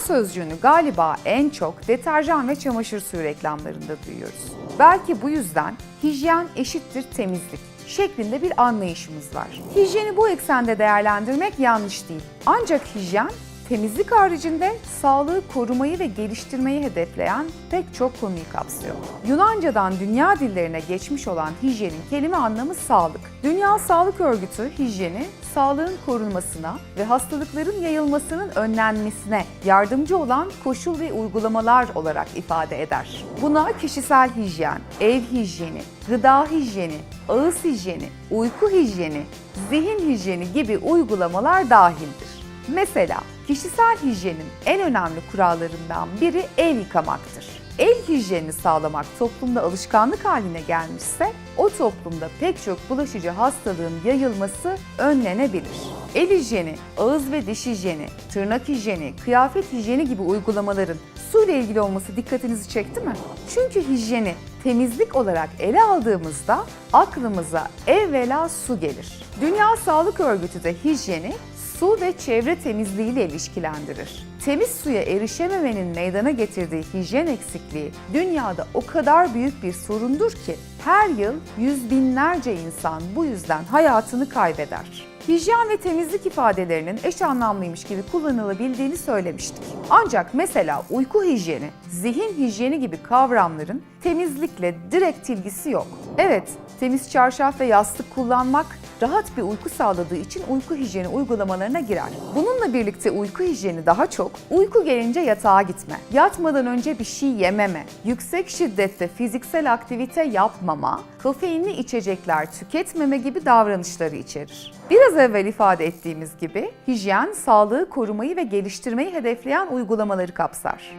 sözcüğünü galiba en çok deterjan ve çamaşır suyu reklamlarında duyuyoruz. Belki bu yüzden hijyen eşittir temizlik şeklinde bir anlayışımız var. Hijyeni bu eksende değerlendirmek yanlış değil. Ancak hijyen temizlik haricinde sağlığı korumayı ve geliştirmeyi hedefleyen pek çok konuyu kapsıyor. Yunancadan dünya dillerine geçmiş olan hijyenin kelime anlamı sağlık. Dünya Sağlık Örgütü hijyeni sağlığın korunmasına ve hastalıkların yayılmasının önlenmesine yardımcı olan koşul ve uygulamalar olarak ifade eder. Buna kişisel hijyen, ev hijyeni, gıda hijyeni, ağız hijyeni, uyku hijyeni, zihin hijyeni gibi uygulamalar dahildir. Mesela kişisel hijyenin en önemli kurallarından biri el yıkamaktır. El hijyenini sağlamak toplumda alışkanlık haline gelmişse o toplumda pek çok bulaşıcı hastalığın yayılması önlenebilir. El hijyeni, ağız ve diş hijyeni, tırnak hijyeni, kıyafet hijyeni gibi uygulamaların su ile ilgili olması dikkatinizi çekti mi? Çünkü hijyeni temizlik olarak ele aldığımızda aklımıza evvela su gelir. Dünya Sağlık Örgütü de hijyeni su ve çevre temizliği ile ilişkilendirir. Temiz suya erişememenin meydana getirdiği hijyen eksikliği dünyada o kadar büyük bir sorundur ki her yıl yüz binlerce insan bu yüzden hayatını kaybeder. Hijyen ve temizlik ifadelerinin eş anlamlıymış gibi kullanılabildiğini söylemiştik. Ancak mesela uyku hijyeni, zihin hijyeni gibi kavramların temizlikle direkt ilgisi yok. Evet, temiz çarşaf ve yastık kullanmak rahat bir uyku sağladığı için uyku hijyeni uygulamalarına girer. Bununla birlikte uyku hijyeni daha çok uyku gelince yatağa gitme, yatmadan önce bir şey yememe, yüksek şiddette fiziksel aktivite yapmama, kafeinli içecekler tüketmeme gibi davranışları içerir. Biraz evvel ifade ettiğimiz gibi hijyen sağlığı korumayı ve geliştirmeyi hedefleyen uygulamaları kapsar.